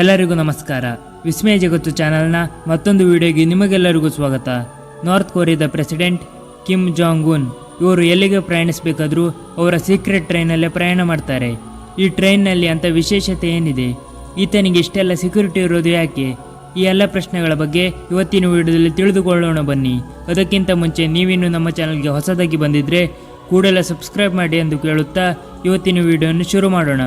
ಎಲ್ಲರಿಗೂ ನಮಸ್ಕಾರ. ವಿಸ್ಮಯ ಜಗತ್ತು ಚಾನೆಲ್ನ ಮತ್ತೊಂದು ವಿಡಿಯೋಗೆ ನಿಮಗೆಲ್ಲರಿಗೂ ಸ್ವಾಗತ. ನಾರ್ತ್ ಕೊರಿಯಾದ ಪ್ರೆಸಿಡೆಂಟ್ ಕಿಮ್ ಜಾಂಗ್ ಉನ್ ಇವರು ಎಲ್ಲಿಗೆ ಪ್ರಯಾಣಿಸಬೇಕಾದ್ರೂ ಅವರ ಸೀಕ್ರೆಟ್ ಟ್ರೈನಲ್ಲೇ ಪ್ರಯಾಣ ಮಾಡ್ತಾರೆ. ಈ ಟ್ರೈನ್ನಲ್ಲಿ ಅಂಥ ವಿಶೇಷತೆ ಏನಿದೆ? ಈತನಿಗೆ ಇಷ್ಟೆಲ್ಲ ಸೆಕ್ಯೂರಿಟಿ ಇರೋದು ಯಾಕೆ? ಈ ಎಲ್ಲ ಪ್ರಶ್ನೆಗಳ ಬಗ್ಗೆ ಇವತ್ತಿನ ವಿಡಿಯೋದಲ್ಲಿ ತಿಳಿದುಕೊಳ್ಳೋಣ ಬನ್ನಿ. ಅದಕ್ಕಿಂತ ಮುಂಚೆ ನೀವಿನ್ನು ನಮ್ಮ ಚಾನಲ್ಗೆ ಹೊಸದಾಗಿ ಬಂದಿದ್ದರೆ ಕೂಡಲೇ ಸಬ್ಸ್ಕ್ರೈಬ್ ಮಾಡಿ ಎಂದು ಕೇಳುತ್ತಾ ಇವತ್ತಿನ ವಿಡಿಯೋವನ್ನು ಶುರು ಮಾಡೋಣ.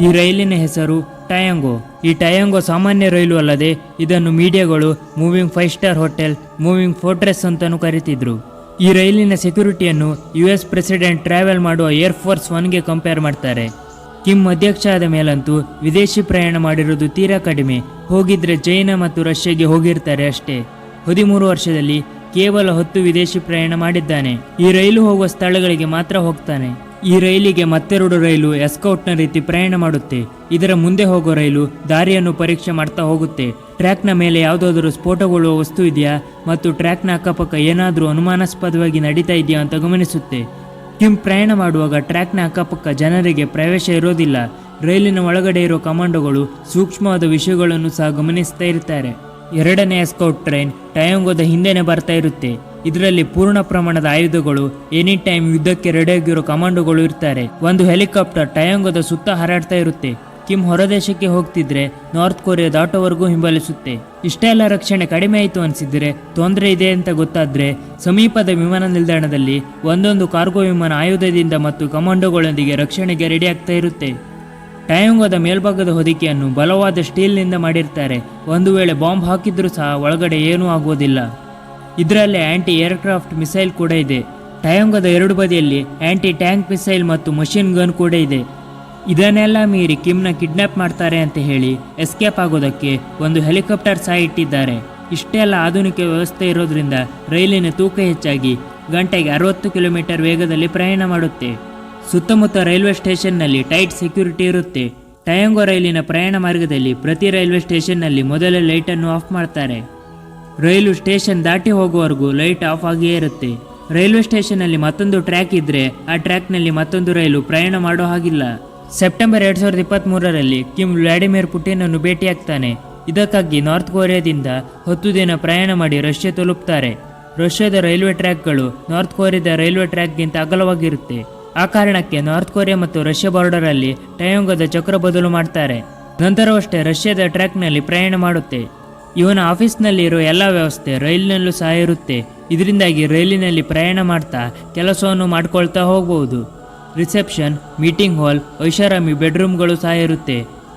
ಈ ರೈಲಿನ ಹೆಸರು ಟಯಾಂಗೋ ಈ ಟಯಾಂಗೋ ಸಾಮಾನ್ಯ ರೈಲು ಅಲ್ಲದೆ ಇದನ್ನು ಮೀಡಿಯಾಗಳು moving five star hotel, moving fortress ಅಂತಲೂ ಕರೀತಿದ್ರು. ಈ ರೈಲಿನ ಸೆಕ್ಯೂರಿಟಿಯನ್ನು ಯು ಎಸ್ ಪ್ರೆಸಿಡೆಂಟ್ ಟ್ರಾವೆಲ್ ಮಾಡುವ ಏರ್ ಫೋರ್ಸ್ ಒನ್ಗೆ ಕಂಪೇರ್ ಮಾಡ್ತಾರೆ. ಕಿಮ್ ಅಧ್ಯಕ್ಷ ಆದ ಮೇಲಂತೂ ವಿದೇಶಿ ಪ್ರಯಾಣ ಮಾಡಿರೋದು ತೀರಾ ಕಡಿಮೆ. ಹೋಗಿದ್ರೆ ಚೈನಾ ಮತ್ತು ರಷ್ಯಾಗೆ ಹೋಗಿರ್ತಾರೆ ಅಷ್ಟೇ. ಹದಿಮೂರು ವರ್ಷದಲ್ಲಿ ಕೇವಲ ಹತ್ತು ವಿದೇಶಿ ಪ್ರಯಾಣ ಮಾಡಿದ್ದಾನೆ. ಈ ರೈಲು ಹೋಗುವ ಸ್ಥಳಗಳಿಗೆ ಮಾತ್ರ ಹೋಗ್ತಾನೆ. ಈ ರೈಲಿಗೆ ಮತ್ತೆರಡು ರೈಲು ಎಸ್ಕೌಟ್ನ ರೀತಿ ಪ್ರಯಾಣ ಮಾಡುತ್ತೆ. ಇದರ ಮುಂದೆ ಹೋಗೋ ರೈಲು ದಾರಿಯನ್ನು ಪರೀಕ್ಷೆ ಮಾಡ್ತಾ ಹೋಗುತ್ತೆ. ಟ್ರ್ಯಾಕ್ನ ಮೇಲೆ ಯಾವುದಾದರೂ ಸ್ಫೋಟಗೊಳ್ಳುವ ವಸ್ತು ಇದೆಯಾ? ಮತ್ತು ಟ್ರ್ಯಾಕ್ನ ಅಕ್ಕಪಕ್ಕ ಏನಾದರೂ ಅನುಮಾನಾಸ್ಪದವಾಗಿ ನಡೀತಾ ಇದೆಯಾ ಅಂತ ಗಮನಿಸುತ್ತೆ. ಕಿಮ್ ಪ್ರಯಾಣ ಮಾಡುವಾಗ ಟ್ರ್ಯಾಕ್ನ ಅಕ್ಕಪಕ್ಕ ಜನರಿಗೆ ಪ್ರವೇಶ ಇರೋದಿಲ್ಲ. ರೈಲಿನ ಒಳಗಡೆ ಇರೋ ಕಮಾಂಡೋಗಳು ಸೂಕ್ಷ್ಮವಾದ ವಿಷಯಗಳನ್ನು ಸಹ ಗಮನಿಸ್ತಾ ಇರ್ತಾರೆ. ಎರಡನೇ ಎಸ್ಕೌಟ್ ಟ್ರೈನ್ ಟಯಾಂಗೋದ ಹಿಂದೆನೆ ಬರ್ತಾ ಇರುತ್ತೆ. ಇದರಲ್ಲಿ ಪೂರ್ಣ ಪ್ರಮಾಣದ ಆಯುಧಗಳು ಎನಿ ಟೈಮ್ ಯುದ್ಧಕ್ಕೆ ರೆಡಿಯಾಗಿರೋ ಕಮಾಂಡೋಗಳು ಇರ್ತಾರೆ. ಒಂದು ಹೆಲಿಕಾಪ್ಟರ್ ಟಯಾಂಗದ ಸುತ್ತ ಹಾರಾಡ್ತಾ ಇರುತ್ತೆ. ಕಿಮ್ ಹೊರದೇಶಕ್ಕೆ ಹೋಗ್ತಿದ್ರೆ ನಾರ್ತ್ ಕೊರಿಯಾ ದಾಟೋವರೆಗೂ ಹಿಂಬಾಲಿಸುತ್ತೆ. ಇಷ್ಟೆಲ್ಲ ರಕ್ಷಣೆ ಕಡಿಮೆ ಆಯಿತು ಅನಿಸಿದ್ರೆ ತೊಂದರೆ ಇದೆ ಅಂತ ಗೊತ್ತಾದ್ರೆ ಸಮೀಪದ ವಿಮಾನ ನಿಲ್ದಾಣದಲ್ಲಿ ಒಂದೊಂದು ಕಾರ್ಗೋ ವಿಮಾನ ಆಯುಧದಿಂದ ಮತ್ತು ಕಮಾಂಡೋಗಳೊಂದಿಗೆ ರಕ್ಷಣೆಗೆ ರೆಡಿ ಆಗ್ತಾ ಇರುತ್ತೆ. ಟಯಾಂಗದ ಮೇಲ್ಭಾಗದ ಹೊದಿಕೆಯನ್ನು ಬಲವಾದ ಸ್ಟೀಲ್ನಿಂದ ಮಾಡಿರ್ತಾರೆ. ಒಂದು ವೇಳೆ ಬಾಂಬ್ ಹಾಕಿದ್ರೂ ಸಹ ಒಳಗಡೆ ಏನೂ ಆಗುವುದಿಲ್ಲ ಇದರಲ್ಲಿ ಆ್ಯಂಟಿ ಏರ್ಕ್ರಾಫ್ಟ್ ಮಿಸೈಲ್ ಕೂಡ ಇದೆ. ಟಯಾಂಗದ ಎರಡು ಬದಿಯಲ್ಲಿ ಆ್ಯಂಟಿ ಟ್ಯಾಂಕ್ ಮಿಸೈಲ್ ಮತ್ತು ಮಷಿನ್ ಗನ್ ಕೂಡ ಇದೆ. ಇದನ್ನೆಲ್ಲ ಮೀರಿ ಕಿಮ್ನ ಕಿಡ್ನಾಪ್ ಮಾಡ್ತಾರೆ ಅಂತ ಹೇಳಿ ಎಸ್ಕೇಪ್ ಆಗೋದಕ್ಕೆ ಒಂದು ಹೆಲಿಕಾಪ್ಟರ್ ಸಹ ಇಟ್ಟಿದ್ದಾರೆ. ಇಷ್ಟೆಲ್ಲ ಆಧುನಿಕ ವ್ಯವಸ್ಥೆ ಇರೋದ್ರಿಂದ ರೈಲಿನ ತೂಕ ಹೆಚ್ಚಾಗಿ ಗಂಟೆಗೆ ಅರವತ್ತು ಕಿಲೋಮೀಟರ್ ವೇಗದಲ್ಲಿ ಪ್ರಯಾಣ ಮಾಡುತ್ತೆ. ಸುತ್ತಮುತ್ತ ರೈಲ್ವೆ ಸ್ಟೇಷನ್ನಲ್ಲಿ ಟೈಟ್ ಸೆಕ್ಯೂರಿಟಿ ಇರುತ್ತೆ. ಟಯಾಂಗೋ ರೈಲಿನ ಪ್ರಯಾಣ ಮಾರ್ಗದಲ್ಲಿ ಪ್ರತಿ ರೈಲ್ವೆ ಸ್ಟೇಷನ್ನಲ್ಲಿ ಮೊದಲ ಲೈಟನ್ನು ಆಫ್ ಮಾಡ್ತಾರೆ. ರೈಲು ಸ್ಟೇಷನ್ ದಾಟಿ ಹೋಗುವವರೆಗೂ ಲೈಟ್ ಆಫ್ ಆಗಿಯೇ ಇರುತ್ತೆ. ರೈಲ್ವೆ ಸ್ಟೇಷನ್ನಲ್ಲಿ ಮತ್ತೊಂದು ಟ್ರ್ಯಾಕ್ ಇದ್ರೆ ಆ ಟ್ರ್ಯಾಕ್ನಲ್ಲಿ ಮತ್ತೊಂದು ರೈಲು ಪ್ರಯಾಣ ಮಾಡೋ ಹಾಗಿಲ್ಲ. ಸೆಪ್ಟೆಂಬರ್ ಎರಡು ಸಾವಿರದ ಇಪ್ಪತ್ತ್ಮೂರರಲ್ಲಿ ಕಿಮ್ ವ್ಲಾಡಿಮಿರ್ ಪುಟಿನ್ ಅನ್ನು ಭೇಟಿಯಾಗ್ತಾನೆ. ಇದಕ್ಕಾಗಿ ನಾರ್ತ್ ಕೊರಿಯಾದಿಂದ ಹತ್ತು ದಿನ ಪ್ರಯಾಣ ಮಾಡಿ ರಷ್ಯಾ ತಲುಪ್ತಾರೆ. ರಷ್ಯಾದ ರೈಲ್ವೆ ಟ್ರ್ಯಾಕ್ಗಳು ನಾರ್ತ್ ಕೊರಿಯಾದ ರೈಲ್ವೆ ಟ್ರ್ಯಾಕ್ಗಿಂತ ಅಗಲವಾಗಿರುತ್ತೆ. ಆ ಕಾರಣಕ್ಕೆ ನಾರ್ತ್ ಕೊರಿಯಾ ಮತ್ತು ರಷ್ಯಾ ಬಾರ್ಡರಲ್ಲಿ ಟಯಾಂಗೋದ ಚಕ್ರ ಬದಲು ಮಾಡ್ತಾರೆ. ನಂತರವಷ್ಟೇ ರಷ್ಯಾದ ಟ್ರ್ಯಾಕ್ನಲ್ಲಿ ಪ್ರಯಾಣ ಮಾಡುತ್ತೆ. ಇವನ ಆಫೀಸ್ನಲ್ಲಿರೋ ಎಲ್ಲ ವ್ಯವಸ್ಥೆ ರೈಲಿನಲ್ಲೂ ಸಹ ಇರುತ್ತೆ. ಇದರಿಂದಾಗಿ ರೈಲಿನಲ್ಲಿ ಪ್ರಯಾಣ ಮಾಡ್ತಾ ಕೆಲಸವನ್ನು ಮಾಡ್ಕೊಳ್ತಾ ಹೋಗಬಹುದು ರಿಸೆಪ್ಷನ್, ಮೀಟಿಂಗ್ ಹಾಲ್, ಐಷಾರಾಮಿ ಬೆಡ್ರೂಮ್ಗಳು ಸಹ ಇರುತ್ತೆ.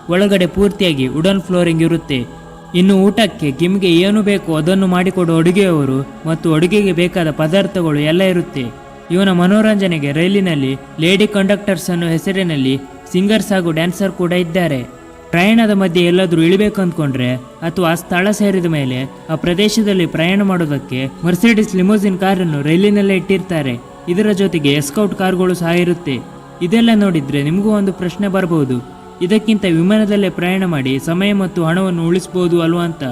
ಒಳಗಡೆ ಪೂರ್ತಿಯಾಗಿ ವುಡನ್ ಫ್ಲೋರಿಂಗ್ ಇರುತ್ತೆ. ಇನ್ನು ಊಟಕ್ಕೆ ಕಿಮ್ಗೆ ಏನು ಬೇಕೋ ಅದನ್ನು ಮಾಡಿಕೊಡುವ ಅಡುಗೆಯವರು ಮತ್ತು ಅಡುಗೆಗೆ ಬೇಕಾದ ಪದಾರ್ಥಗಳು ಎಲ್ಲ ಇರುತ್ತೆ. ಇವನ ಮನೋರಂಜನೆಗೆ ರೈಲಿನಲ್ಲಿ ಲೇಡಿ ಕಂಡಕ್ಟರ್ಸ್ ಅನ್ನೋ ಹೆಸರಿನಲ್ಲಿ ಸಿಂಗರ್ಸ್ ಹಾಗೂ ಡ್ಯಾನ್ಸರ್ ಕೂಡ ಇದ್ದಾರೆ. ಪ್ರಯಾಣದ ಮಧ್ಯೆ ಎಲ್ಲಾದರೂ ಇಳಿಬೇಕು ಅಂದ್ಕೊಂಡ್ರೆ ಅಥವಾ ಆ ಸ್ಥಳ ಸೇರಿದ ಮೇಲೆ ಆ ಪ್ರದೇಶದಲ್ಲಿ ಪ್ರಯಾಣ ಮಾಡೋದಕ್ಕೆ ಮರ್ಸಿಡಿಸ್ ಲಿಮೋಸಿನ್ ಕಾರನ್ನು ರೈಲಿನಲ್ಲೇ ಇಟ್ಟಿರ್ತಾರೆ. ಇದರ ಜೊತೆಗೆ ಎಸ್ಕೌಟ್ ಕಾರ್ಗಳು ಸಹ ಇರುತ್ತೆ. ಇದೆಲ್ಲ ನೋಡಿದರೆ ನಿಮಗೂ ಒಂದು ಪ್ರಶ್ನೆ ಬರಬಹುದು ಇದಕ್ಕಿಂತ ವಿಮಾನದಲ್ಲೇ ಪ್ರಯಾಣ ಮಾಡಿ ಸಮಯ ಮತ್ತು ಹಣವನ್ನು ಉಳಿಸಬಹುದು ಅಲ್ವಾ ಅಂತ.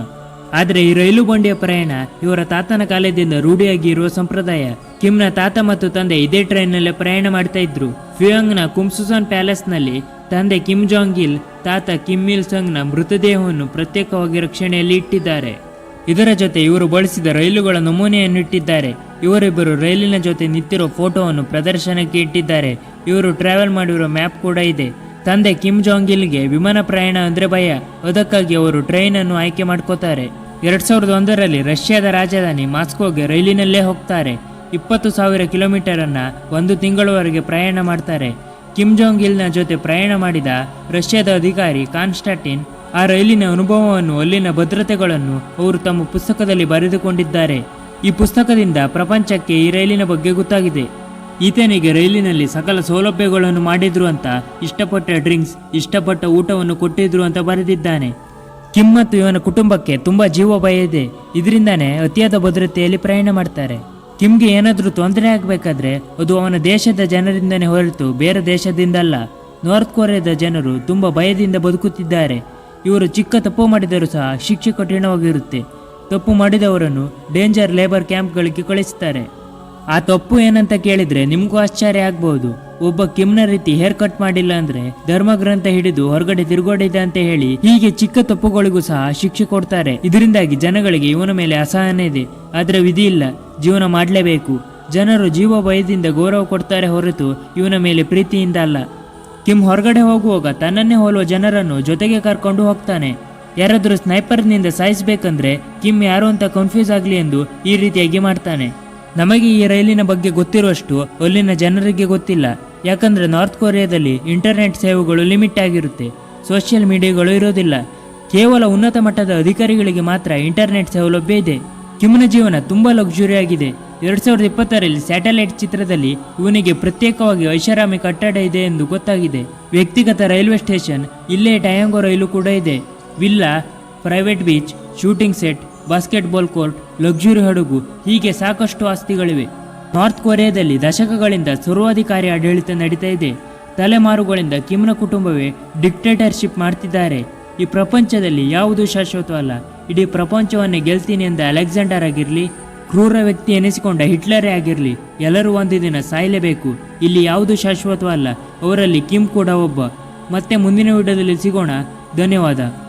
ಆದರೆ ಈ ರೈಲು ಬಂಡಿಯ ಪ್ರಯಾಣ ಇವರ ತಾತನ ಕಾಲದಿಂದ ರೂಢಿಯಾಗಿರುವ ಸಂಪ್ರದಾಯ ಕಿಮ್ನ ತಾತ ಮತ್ತು ತಂದೆ ಇದೇ ಟ್ರೈನ್ನಲ್ಲೇ ಪ್ರಯಾಣ ಮಾಡ್ತಾ ಇದ್ರು. ಫ್ಯೂಯಾಂಗ್ನ ಕುಮ್ಸುಸಾನ್ ಪ್ಯಾಲೇಸ್ನಲ್ಲಿ ತಂದೆ ಕಿಮ್ ಜಾಂಗ್ ಇಲ್ ತಾತ ಕಿಮ್ ಇಲ್ ಸಂಗ್ನ ಮೃತದೇಹವನ್ನು ಪ್ರತ್ಯೇಕವಾಗಿ ರಕ್ಷಣೆಯಲ್ಲಿ ಇಟ್ಟಿದ್ದಾರೆ. ಇದರ ಜೊತೆ ಇವರು ಬಳಸಿದ ರೈಲುಗಳ ನಮೂನೆಯನ್ನು ಇಟ್ಟಿದ್ದಾರೆ. ಇವರಿಬ್ಬರು ರೈಲಿನ ಜೊತೆ ನಿಂತಿರೋ ಫೋಟೋವನ್ನು ಪ್ರದರ್ಶನಕ್ಕೆ ಇಟ್ಟಿದ್ದಾರೆ. ಇವರು ಟ್ರಾವೆಲ್ ಮಾಡಿರೋ ಮ್ಯಾಪ್ ಕೂಡ ಇದೆ. ತಂದೆ ಕಿಮ್ ಜಾಂಗ್ ಇಲ್ಗೆ ವಿಮಾನ ಪ್ರಯಾಣ ಅಂದ್ರೆ ಭಯ. ಅದಕ್ಕಾಗಿ ಅವರು ಟ್ರೈನ್ ಅನ್ನು ಆಯ್ಕೆ ಮಾಡ್ಕೋತಾರೆ. ಎರಡ್ ಸಾವಿರದ ಒಂದರಲ್ಲಿ ರಷ್ಯಾದ ರಾಜಧಾನಿ ಮಾಸ್ಕೋಗೆ ರೈಲಿನಲ್ಲೇ ಹೋಗ್ತಾರೆ. ಇಪ್ಪತ್ತು ಸಾವಿರ ಕಿಲೋಮೀಟರ್ ಅನ್ನ ಒಂದು ತಿಂಗಳವರೆಗೆ ಪ್ರಯಾಣ ಮಾಡ್ತಾರೆ. ಕಿಮ್ ಜಾಂಗ್ ಇಲ್ನ ಜೊತೆ ಪ್ರಯಾಣ ಮಾಡಿದ ರಷ್ಯಾದ ಅಧಿಕಾರಿ ಕಾನ್ಸ್ಟಾಟಿನ್ ಆ ರೈಲಿನ ಅನುಭವವನ್ನು, ಅಲ್ಲಿನ ಭದ್ರತೆಗಳನ್ನು ಅವರು ತಮ್ಮ ಪುಸ್ತಕದಲ್ಲಿ ಬರೆದುಕೊಂಡಿದ್ದಾರೆ. ಈ ಪುಸ್ತಕದಿಂದ ಪ್ರಪಂಚಕ್ಕೆ ಈ ರೈಲಿನ ಬಗ್ಗೆ ಗೊತ್ತಾಗಿದೆ. ಈತನಿಗೆ ರೈಲಿನಲ್ಲಿ ಸಕಲ ಸೌಲಭ್ಯಗಳನ್ನು ಮಾಡಿದ್ರು ಅಂತ ಇಷ್ಟಪಟ್ಟ ಡ್ರಿಂಕ್ಸ್, ಇಷ್ಟಪಟ್ಟ ಊಟವನ್ನು ಕೊಟ್ಟಿದ್ರು ಅಂತ ಬರೆದಿದ್ದಾನೆ. ಕಿಮ್ ಮತ್ತು ಇವನ ಕುಟುಂಬಕ್ಕೆ ತುಂಬಾ ಜೀವ ಭಯ ಇದೆ. ಇದರಿಂದಾನೇ ಅತಿಯಾದ ಭದ್ರತೆಯಲ್ಲಿ ಪ್ರಯಾಣ ಮಾಡ್ತಾರೆ. ಕಿಮ್ಗೆ ಏನಾದರೂ ತೊಂದರೆ ಆಗಬೇಕಾದ್ರೆ ಅದು ಅವನ ದೇಶದ ಜನರಿಂದನೇ ಹೊರತು ಬೇರೆ ದೇಶದಿಂದಲ್ಲ. ನಾರ್ತ್ ಕೊರಿಯಾದ ಜನರು ತುಂಬಾ ಭಯದಿಂದ ಬದುಕುತ್ತಿದ್ದಾರೆ. ಇವರು ಚಿಕ್ಕ ತಪ್ಪು ಮಾಡಿದರೂ ಸಹ ಶಿಕ್ಷೆ ಕಠಿಣವಾಗಿರುತ್ತೆ. ತಪ್ಪು ಮಾಡಿದವರನ್ನು ಡೇಂಜರ್ ಲೇಬರ್ ಕ್ಯಾಂಪ್ಗಳಿಗೆ ಕಳಿಸುತ್ತಾರೆ ಆ ತಪ್ಪು ಏನಂತ ಕೇಳಿದ್ರೆ ನಿಮಗೂ ಆಶ್ಚರ್ಯ ಆಗ್ಬಹುದು ಒಬ್ಬ ಕಿಮ್ನ ರೀತಿ ಹೇರ್ ಕಟ್ ಮಾಡಿಲ್ಲ ಅಂದ್ರೆ ಧರ್ಮಗ್ರಂಥ ಹಿಡಿದು ಹೊರಗಡೆ ತಿರುಗೋಡಿದೆ ಅಂತ ಹೇಳಿ ಹೀಗೆ ಚಿಕ್ಕ ತಪ್ಪುಗಳಿಗೂ ಸಹ ಶಿಕ್ಷೆ ಕೊಡ್ತಾರೆ. ಇದರಿಂದಾಗಿ ಜನಗಳಿಗೆ ಇವನ ಮೇಲೆ ಅಸಹನೆ ಇದೆ. ಆದ್ರೆ ವಿಧಿ ಇಲ್ಲ. ಜೀವನ ಮಾಡಲೇಬೇಕು. ಜನರು ಜೀವ ಭಯದಿಂದ ಗೌರವ ಕೊಡ್ತಾರೆ ಹೊರತು ಇವನ ಮೇಲೆ ಪ್ರೀತಿಯಿಂದ ಅಲ್ಲ. ಕಿಮ್ ಹೊರಗಡೆ ಹೋಗುವಾಗ ತನ್ನನ್ನೇ ಹೋಲುವ ಜನರನ್ನು ಜೊತೆಗೆ ಕರ್ಕೊಂಡು ಹೋಗ್ತಾನೆ. ಯಾರಾದರೂ ಸ್ನೈಪರ್ನಿಂದ ಸಾಯಿಸಬೇಕಂದ್ರೆ ಕಿಮ್ ಯಾರು ಅಂತ ಕನ್ಫ್ಯೂಸ್ ಆಗಲಿ ಎಂದು ಈ ರೀತಿಯಾಗಿ ಮಾಡ್ತಾನೆ. ನಮಗೆ ಈ ರೈಲಿನ ಬಗ್ಗೆ ಗೊತ್ತಿರುವಷ್ಟು ಅಲ್ಲಿನ ಜನರಿಗೆ ಗೊತ್ತಿಲ್ಲ. ಯಾಕಂದ್ರೆ ನಾರ್ತ್ ಕೊರಿಯಾದಲ್ಲಿ ಇಂಟರ್ನೆಟ್ ಸೇವೆಗಳು ಲಿಮಿಟ್ ಆಗಿರುತ್ತೆ. ಸೋಷಿಯಲ್ ಮೀಡಿಯಾಗಳು ಇರೋದಿಲ್ಲ. ಕೇವಲ ಉನ್ನತ ಮಟ್ಟದ ಅಧಿಕಾರಿಗಳಿಗೆ ಮಾತ್ರ ಇಂಟರ್ನೆಟ್ ಸೌಲಭ್ಯ ಇದೆ. ಕಿಮ್ನ ಜೀವನ ತುಂಬಾ ಲಕ್ಸುರಿ ಆಗಿದೆ. ಎರಡ್ ಸಾವಿರದ ಇಪ್ಪತ್ತರಲ್ಲಿ ಸ್ಯಾಟಲೈಟ್ ಚಿತ್ರದಲ್ಲಿ ಇವನಿಗೆ ಪ್ರತ್ಯೇಕವಾಗಿ ಐಷಾರಾಮಿ ಕಟ್ಟಡ ಇದೆ ಎಂದು ಗೊತ್ತಾಗಿದೆ. ವ್ಯಕ್ತಿಗತ ರೈಲ್ವೆ ಸ್ಟೇಷನ್, ಇಲ್ಲೇ ಟಯಾಂಗೋ ರೈಲು ಕೂಡ ಇದೆ. Villa private beach shooting set basketball court luxury ಹಡಗು, ಹೀಗೆ ಸಾಕಷ್ಟು ಆಸ್ತಿಗಳಿವೆ. ನಾರ್ತ್ ಕೊರಿಯಾದಲ್ಲಿ ದಶಕಗಳಿಂದ ಸರ್ವಾಧಿಕಾರಿ ಆಡಳಿತ ನಡೀತಾ ಇದೆ. ತಲೆಮಾರುಗಳಿಂದ ಕಿಮ್ನ ಕುಟುಂಬವೇ ಡಿಕ್ಟೇಟರ್ಶಿಪ್ ಮಾಡ್ತಿದ್ದಾರೆ. ಈ ಪ್ರಪಂಚದಲ್ಲಿ ಯಾವುದು ಶಾಶ್ವತವಲ್ಲ ಇಡೀ ಪ್ರಪಂಚವನ್ನೇ ಗೆಲ್ತೀನಿ ಎಂದ ಅಲೆಕ್ಸಾಂಡರ್ ಆಗಿರಲಿ, ಕ್ರೂರ ವ್ಯಕ್ತಿ ಎನಿಸಿಕೊಂಡ ಹಿಟ್ಲರೇ ಆಗಿರಲಿ, ಎಲ್ಲರೂ ಒಂದು ದಿನ ಸಾಯಲೇಬೇಕು. ಇಲ್ಲಿ ಯಾವುದು ಶಾಶ್ವತವಲ್ಲ, ಅವರಲ್ಲಿ ಕಿಮ್ ಕೂಡ ಒಬ್ಬ. ಮತ್ತೆ ಮುಂದಿನ ವಿಡಿಯೋದಲ್ಲಿ ಸಿಗೋಣ. ಧನ್ಯವಾದ.